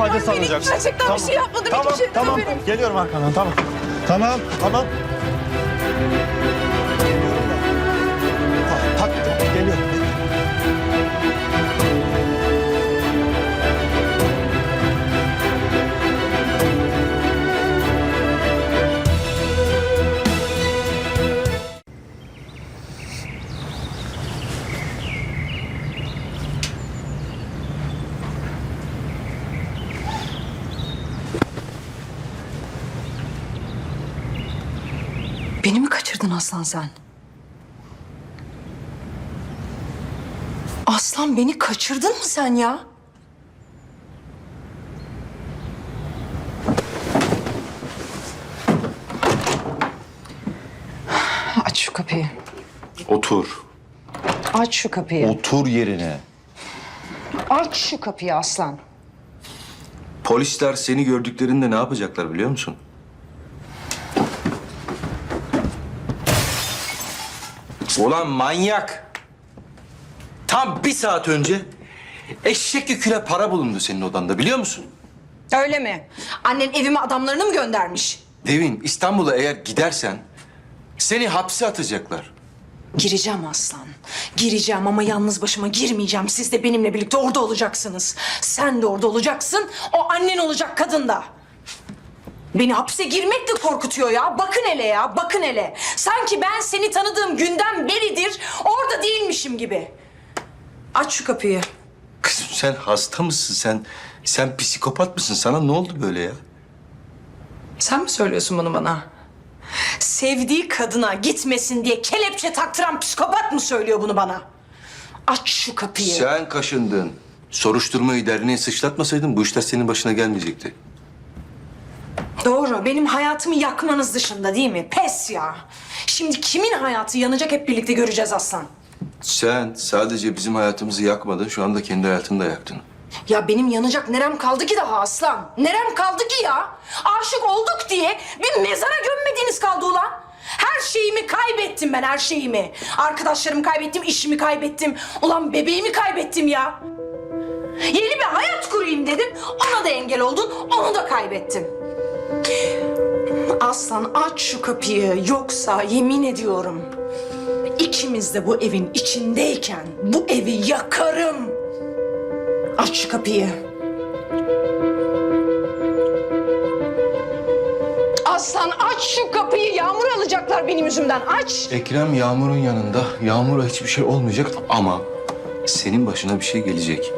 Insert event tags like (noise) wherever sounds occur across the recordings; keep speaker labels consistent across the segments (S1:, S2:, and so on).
S1: alınız.
S2: bilmiyorum.
S1: ifadesi
S2: Benim
S1: alınacaksın.
S2: Gerçekten bir şey yapmadım.
S1: Tamam,
S2: hiçbir şey
S1: tamam. Geliyorum arkandan tamam. Tamam, tamam.
S2: Aslan sen? Aslan beni kaçırdın mı sen ya? Aç şu kapıyı.
S3: Otur.
S2: Aç şu kapıyı.
S3: Otur yerine.
S2: Aç şu kapıyı Aslan.
S3: Polisler seni gördüklerinde ne yapacaklar biliyor musun? Ulan manyak! Tam bir saat önce eşek yüküne para bulundu senin odanda biliyor musun?
S2: Öyle mi? Annen evime adamlarını mı göndermiş?
S3: Devin İstanbul'a eğer gidersen seni hapse atacaklar.
S2: Gireceğim Aslan. Gireceğim ama yalnız başıma girmeyeceğim. Siz de benimle birlikte orada olacaksınız. Sen de orada olacaksın. O annen olacak kadın da. Beni hapse girmek de korkutuyor ya. Bakın hele ya, bakın hele. Sanki ben seni tanıdığım günden beridir orada değilmişim gibi. Aç şu kapıyı.
S3: Kızım sen hasta mısın? Sen sen psikopat mısın? Sana ne oldu böyle ya?
S2: Sen mi söylüyorsun bunu bana? Sevdiği kadına gitmesin diye kelepçe taktıran psikopat mı söylüyor bunu bana? Aç şu kapıyı.
S3: Sen kaşındın. Soruşturmayı derneğe sıçratmasaydın bu işler senin başına gelmeyecekti.
S2: Doğru. Benim hayatımı yakmanız dışında değil mi? Pes ya. Şimdi kimin hayatı yanacak hep birlikte göreceğiz Aslan.
S3: Sen sadece bizim hayatımızı yakmadın, şu anda kendi hayatını da yaktın.
S2: Ya benim yanacak nerem kaldı ki daha Aslan? Nerem kaldı ki ya? Aşık olduk diye bir mezara gömmediğiniz kaldı ulan. Her şeyimi kaybettim ben, her şeyimi. Arkadaşlarımı kaybettim, işimi kaybettim. Ulan bebeğimi kaybettim ya. Yeni bir hayat kurayım dedim. Ona da engel oldun, onu da kaybettim. Aslan aç şu kapıyı yoksa yemin ediyorum ikimiz de bu evin içindeyken bu evi yakarım. Aç şu kapıyı. Aslan aç şu kapıyı. Yağmur alacaklar benim yüzümden. Aç.
S3: Ekrem Yağmur'un yanında. Yağmur'a hiçbir şey olmayacak ama senin başına bir şey gelecek.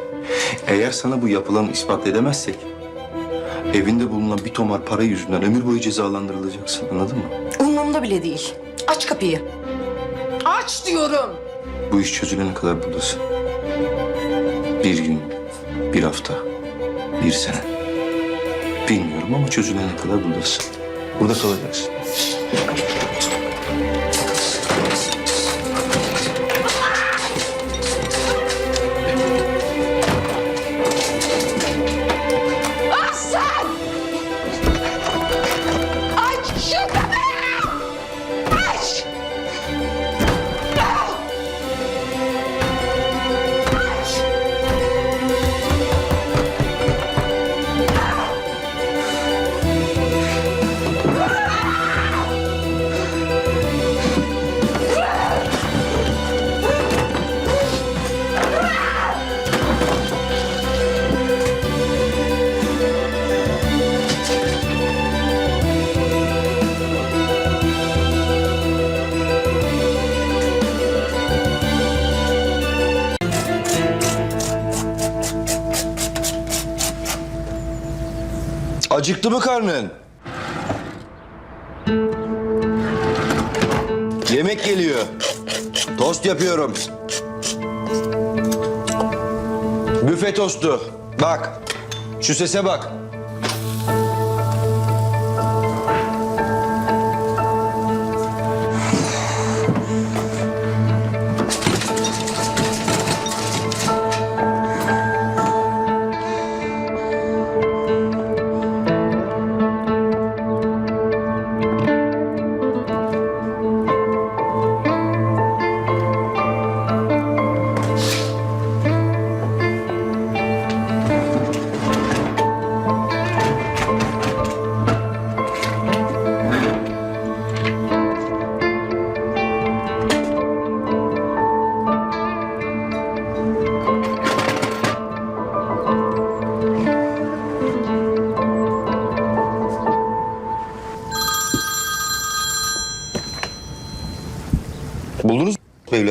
S3: Eğer sana bu yapılanı ispat edemezsek evinde bulunan bir tomar para yüzünden ömür boyu cezalandırılacaksın. Anladın mı?
S2: Umurumda bile değil. Aç kapıyı. Aç diyorum.
S3: Bu iş çözülene kadar buradasın. Bir gün, bir hafta, bir sene. Bilmiyorum ama çözülene kadar buradasın. Burada kalacaksın. Acıktı mı karnın? Yemek geliyor. Tost yapıyorum. Büfe tostu. Bak. Şu sese bak.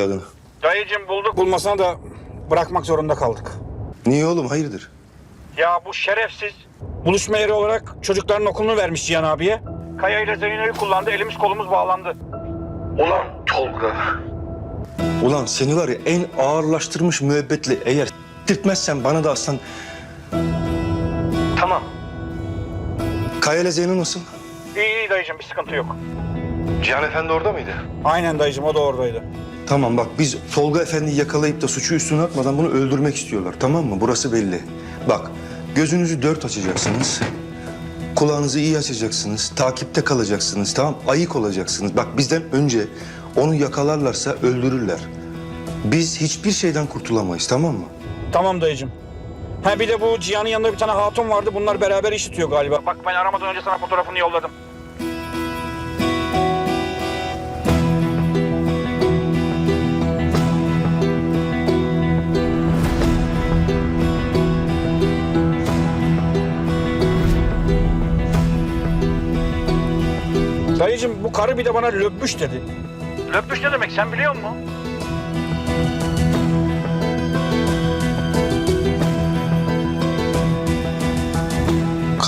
S3: Evladını?
S4: Dayıcım bulduk. Bulmasına da bırakmak zorunda kaldık.
S3: Niye oğlum hayırdır?
S4: Ya bu şerefsiz buluşma yeri olarak çocukların okulunu vermiş Cihan abiye. Kaya ile Zeyno'yu kullandı. Elimiz kolumuz bağlandı. Ulan Tolga.
S3: Ulan seni var ya en ağırlaştırmış müebbetle eğer s**tirtmezsen bana da aslan...
S4: Tamam.
S3: Kaya ile Zeyno nasıl?
S4: İyi iyi dayıcım bir sıkıntı yok.
S3: Cihan Efendi orada mıydı?
S4: Aynen dayıcım o da oradaydı.
S3: Tamam bak biz Tolga Efendi'yi yakalayıp da suçu üstüne atmadan bunu öldürmek istiyorlar tamam mı? Burası belli. Bak gözünüzü dört açacaksınız. Kulağınızı iyi açacaksınız. Takipte kalacaksınız tamam Ayık olacaksınız. Bak bizden önce onu yakalarlarsa öldürürler. Biz hiçbir şeyden kurtulamayız tamam mı?
S4: Tamam dayıcım. Ha bir de bu Cihan'ın yanında bir tane hatun vardı. Bunlar beraber iş tutuyor galiba. Bak ben aramadan önce sana fotoğrafını yolladım. Dayıcım bu karı bir de bana löbbüş dedi. Löbbüş ne demek sen biliyor musun?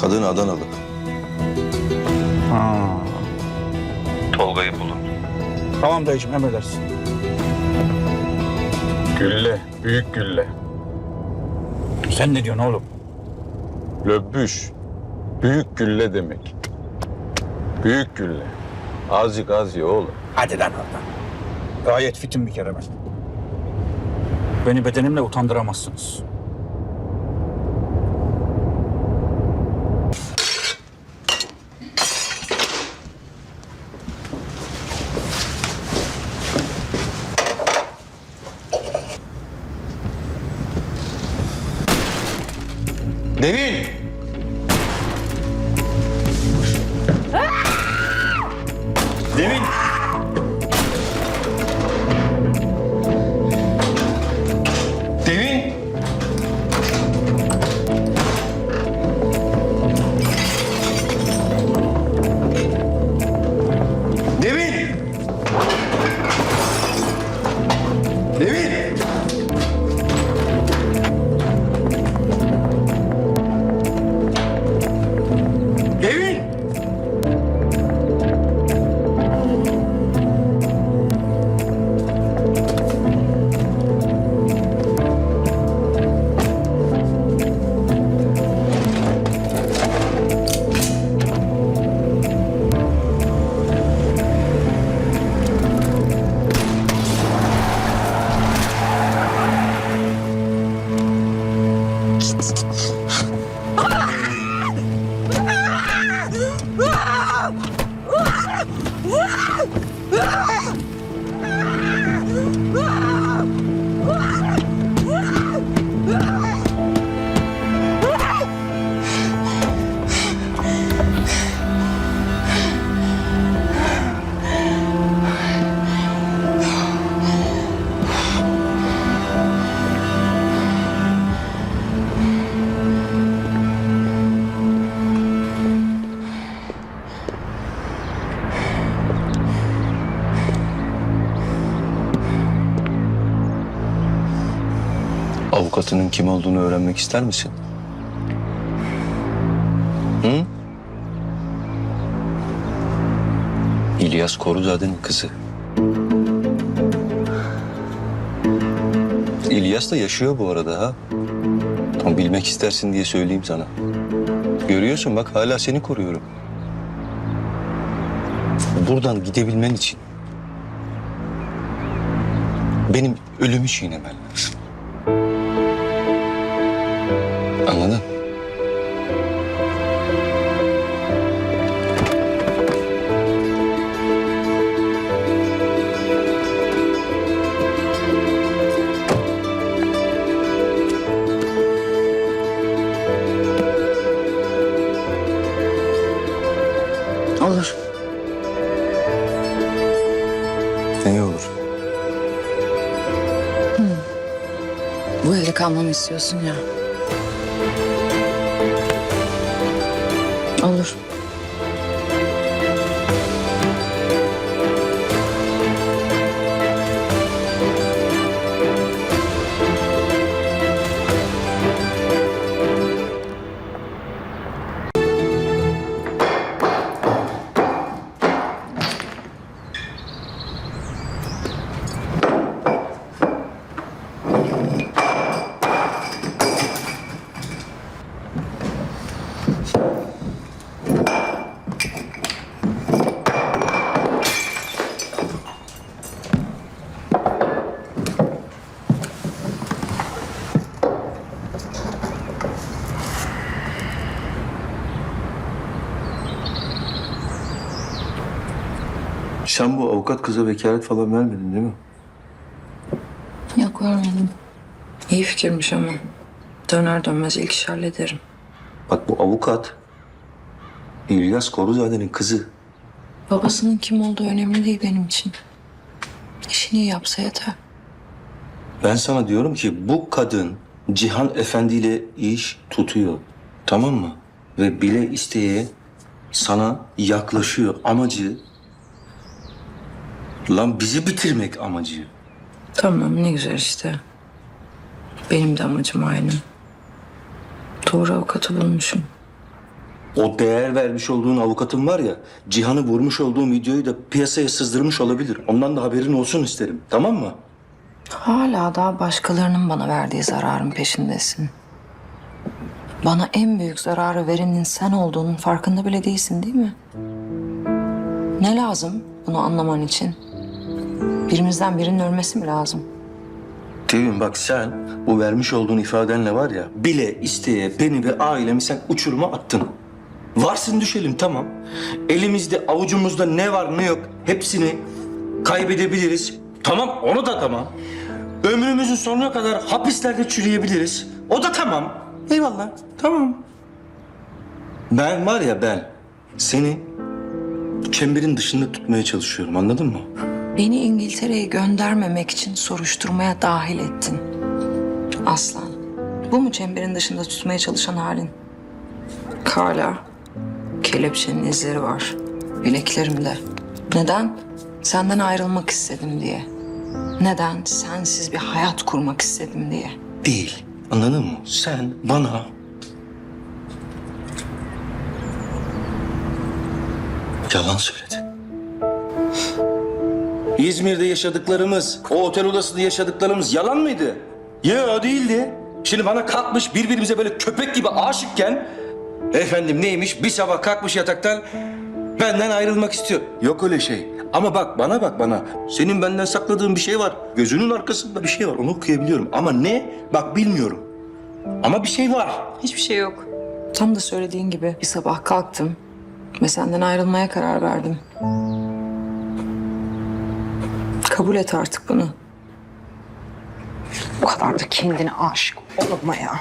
S3: Kadın Adanalı. Tolga'yı bulun.
S4: Tamam dayıcım emredersin.
S5: Gülle, büyük gülle.
S4: Sen ne diyorsun oğlum?
S5: Löbbüş, büyük gülle demek. Büyük gülle. Azıcık az ye oğlum.
S4: Hadi lan oradan. Gayet fitim bir kere ben. Beni bedenimle utandıramazsınız.
S3: Avukatının kim olduğunu öğrenmek ister misin? Hı? İlyas Koruzade'nin kızı. İlyas da yaşıyor bu arada ha. Ama bilmek istersin diye söyleyeyim sana. Görüyorsun bak hala seni koruyorum. Buradan gidebilmen için benim ölümü çiğnemen lazım. Anladın?
S2: Olur.
S3: Ne olur?
S6: Bu evde kalmamı istiyorsun ya.
S3: Sen bu avukat kıza vekalet falan vermedin değil mi?
S6: Yok vermedim. İyi fikirmiş ama. Döner dönmez ilk iş hallederim.
S3: Bak bu avukat İlyas Koruzade'nin kızı.
S6: Babasının kim olduğu önemli değil benim için. İşini iyi yapsa yeter.
S3: Ben sana diyorum ki bu kadın Cihan Efendi ile iş tutuyor. Tamam mı? Ve bile isteye sana yaklaşıyor. Amacı lan bizi bitirmek amacı.
S6: Tamam ne güzel işte. Benim de amacım aynı. Doğru avukatı bulmuşum.
S3: O değer vermiş olduğun avukatın var ya, Cihan'ı vurmuş olduğum videoyu da piyasaya sızdırmış olabilir. Ondan da haberin olsun isterim. Tamam mı?
S6: Hala daha başkalarının bana verdiği zararın peşindesin. Bana en büyük zararı verenin sen olduğunun farkında bile değilsin değil mi? Ne lazım bunu anlaman için? Birimizden birinin ölmesi mi lazım?
S3: Tevin bak sen bu vermiş olduğun ifadenle var ya bile isteye beni ve ailemi sen uçuruma attın. Varsın düşelim tamam. Elimizde avucumuzda ne var ne yok hepsini kaybedebiliriz. Tamam onu da tamam. Ömrümüzün sonuna kadar hapislerde çürüyebiliriz. O da tamam. Eyvallah tamam. Ben var ya ben seni çemberin dışında tutmaya çalışıyorum anladın mı?
S6: Beni İngiltere'ye göndermemek için soruşturmaya dahil ettin. Aslan. Bu mu çemberin dışında tutmaya çalışan halin? Hala kelepçenin izleri var. Bileklerimde. Neden? Senden ayrılmak istedim diye. Neden? Sensiz bir hayat kurmak istedim diye.
S3: Değil. Anladın mı? Sen bana yalan söyledin. İzmir'de yaşadıklarımız, o otel odasında yaşadıklarımız yalan mıydı? Ya değildi. Şimdi bana kalkmış birbirimize böyle köpek gibi aşıkken efendim neymiş bir sabah kalkmış yataktan benden ayrılmak istiyor. Yok öyle şey. Ama bak bana bak bana. Senin benden sakladığın bir şey var. Gözünün arkasında bir şey var. Onu okuyabiliyorum. Ama ne? Bak bilmiyorum. Ama bir şey var.
S6: Hiçbir şey yok. Tam da söylediğin gibi bir sabah kalktım ve senden ayrılmaya karar verdim. Kabul et artık bunu. Bu kadar da kendine aşık olma ya.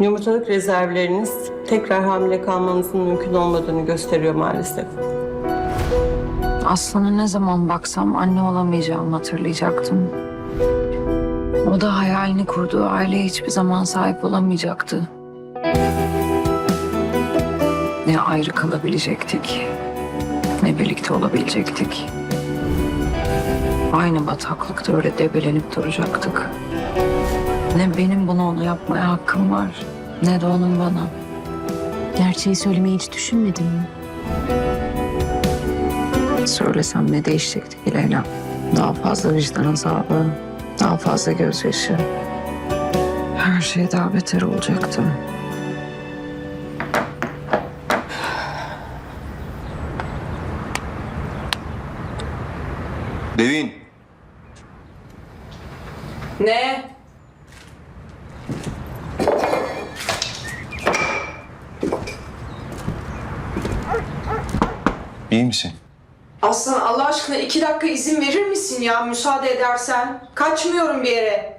S7: Yumurtalık rezervleriniz tekrar hamile kalmanızın mümkün olmadığını gösteriyor maalesef.
S6: Aslan'a ne zaman baksam anne olamayacağımı hatırlayacaktım. O da hayalini kurduğu aileye hiçbir zaman sahip olamayacaktı. Ne ayrı kalabilecektik, ne birlikte olabilecektik. Aynı bataklıkta öyle debelenip duracaktık. Ne benim bunu ona yapmaya hakkım var, ne de onun bana.
S8: Gerçeği söylemeyi hiç düşünmedin mi?
S6: Söylesem ne değişecekti ki Leyla? Daha fazla vicdan azabı, daha fazla gözyaşı. Her şey daha beter olacaktı.
S3: Devin.
S2: Ne?
S3: iyi misin?
S2: Aslan Allah aşkına iki dakika izin verir misin ya müsaade edersen? Kaçmıyorum bir yere.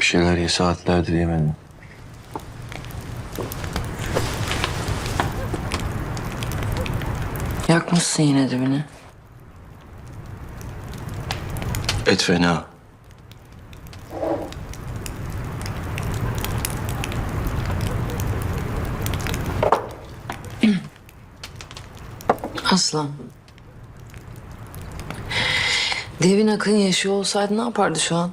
S3: Bir şeyler ye saatlerdir yemedim.
S6: Yakmışsın yine dibini.
S3: Et fena.
S6: Aslan. Devin Akın yaşıyor olsaydı ne yapardı şu an?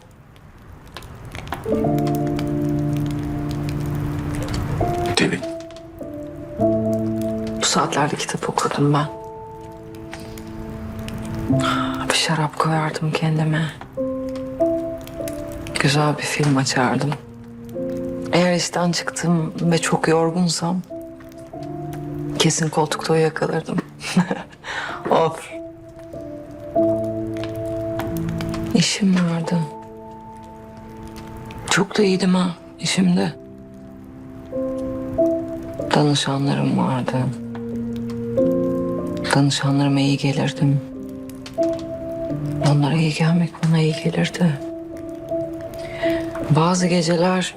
S9: Devin.
S6: Bu saatlerde kitap okurdum ben. Bir şarap koyardım kendime. Güzel bir film açardım. Eğer işten çıktım ve çok yorgunsam... ...kesin koltukta uyuyakalırdım. (laughs) of. İşim vardı. Çok da iyiydim ha işimde. Danışanlarım vardı. Danışanlarıma iyi gelirdim. Onlara iyi gelmek bana iyi gelirdi. Bazı geceler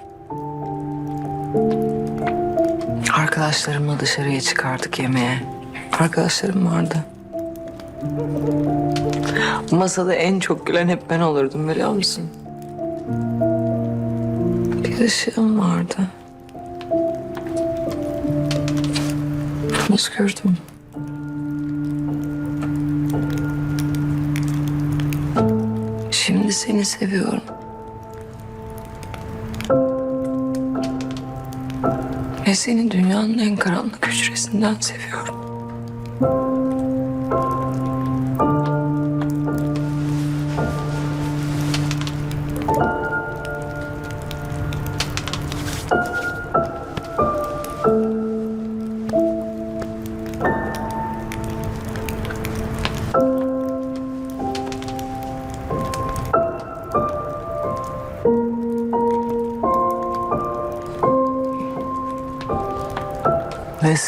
S6: arkadaşlarımla dışarıya çıkardık yemeğe. Arkadaşlarım vardı. Masada en çok gülen hep ben olurdum biliyor musun? Bir ışığım vardı. Özgürdüm. Şimdi seni seviyorum. Ve seni dünyanın en karanlık hücresinden seviyorum.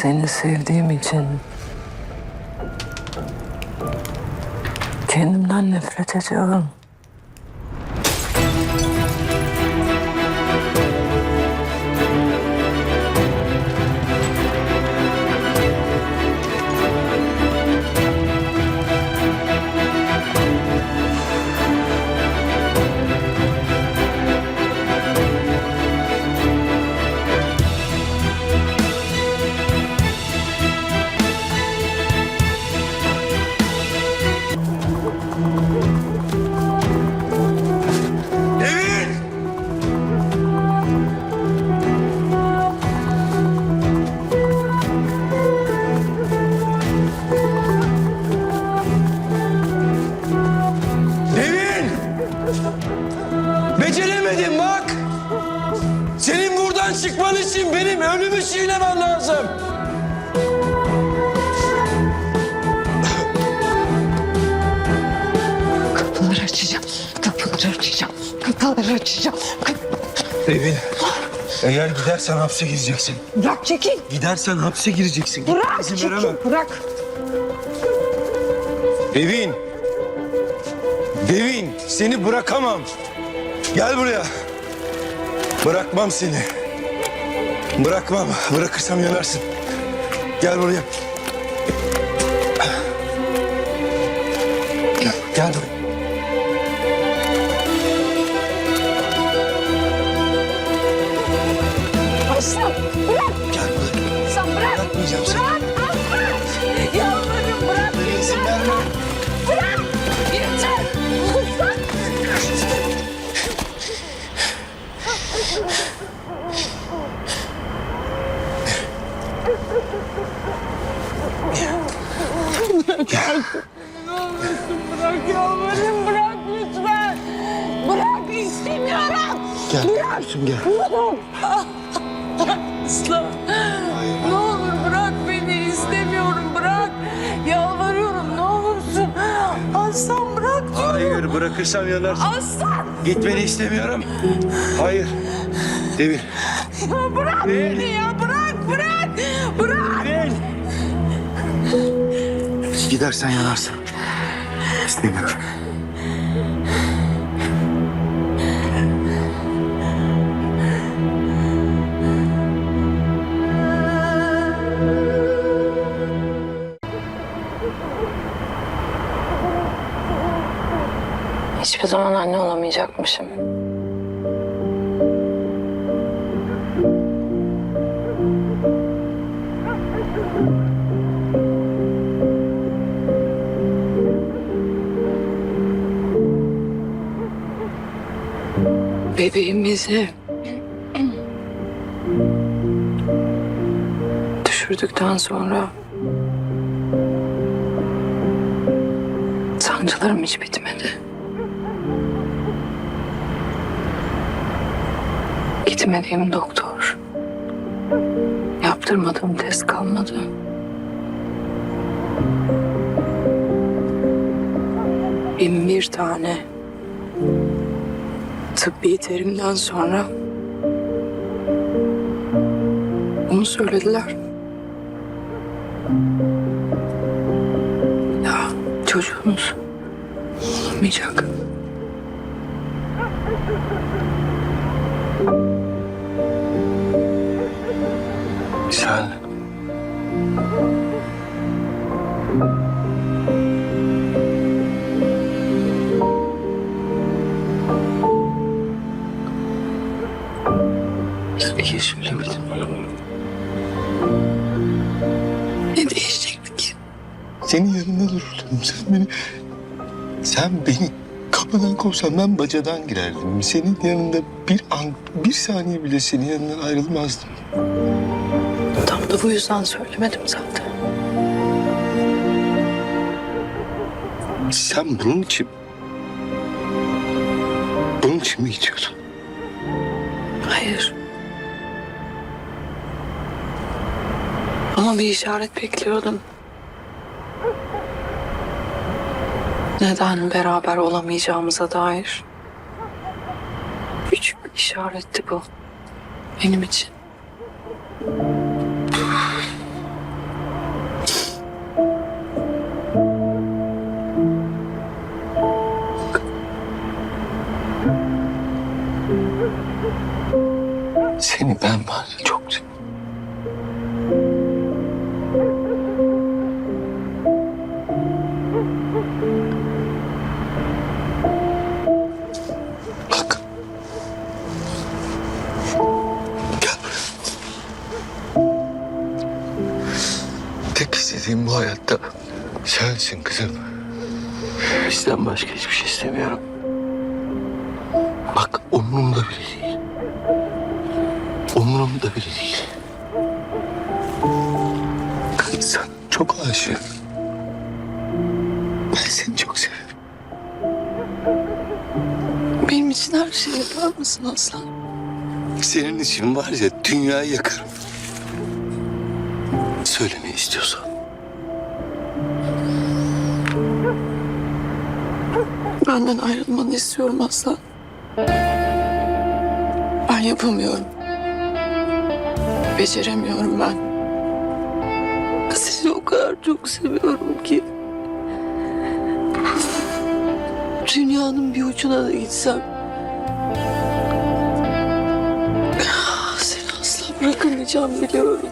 S6: Seni sevdiğim için kendimden nefret ediyorum.
S3: Çıkman için benim ölümü çiğnemem lazım.
S6: Kapıları açacağım. Kapıları açacağım. Kapıları açacağım.
S3: Devin, eğer gidersen hapse gireceksin.
S2: Bırak çekil.
S3: Gidersen hapse gireceksin.
S2: Bırak
S3: İzin
S2: çekil.
S3: veremem.
S2: Bırak.
S3: Devin! Devin, seni bırakamam. Gel buraya. Bırakmam seni. Bırakmam. Bırakırsam yanarsın. Gel buraya. Gel, buraya. Bırakırsam yanarsın.
S2: Aslan.
S3: Gitmeni istemiyorum. Hayır. Devin.
S2: Ya bırak beni ya bırak bırak. Bırak.
S3: Gidersen yanarsın. İstemiyorum.
S6: Hiçbir zaman anne olamayacakmışım. bebeğimizi düşürdükten sonra sancılarım hiç bitmedi. Gitmediğim doktor, yaptırmadığım test kalmadı. Bin bir tane tıbbi terimden sonra bunu söylediler. Ya çocuğunuz olamayacak.
S3: Niye söylemedin bana bunu?
S6: Ne değişecekti ki?
S3: Senin yanında dururdum. Sen beni... Sen beni kapıdan kovsan ben bacadan girerdim. Senin yanında bir an, bir saniye bile senin yanından ayrılmazdım.
S6: Tam da bu yüzden söylemedim zaten.
S3: Sen bunun için... Bunun için mi gidiyordun?
S6: Hayır. Ama bir işaret bekliyordum. Neden beraber olamayacağımıza dair. Küçük bir işaretti bu. Benim için.
S3: Sensin kızım. Bizden başka hiçbir şey istemiyorum. Bak umurumda bile değil. Umurumda bile değil. Sana çok aşığım. Ben seni çok seviyorum.
S6: Benim için her şeyi yapar mısın Aslan?
S3: Senin için var ya dünyayı yakarım. Söyle ne istiyorsan.
S6: Benden ayrılmanı istiyorum Aslan. Ben yapamıyorum. Beceremiyorum ben. Sizi o kadar çok seviyorum ki. Dünyanın bir ucuna da gitsem. Seni asla bırakamayacağım biliyorum.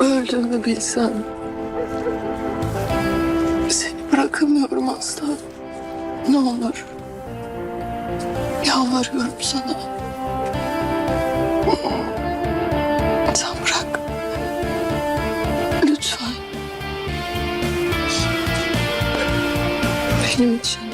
S6: Öldüğümü bilsem. Bırakamıyorum asla. Ne olur. Yalvarıyorum sana. Sen bırak. Lütfen. Benim için.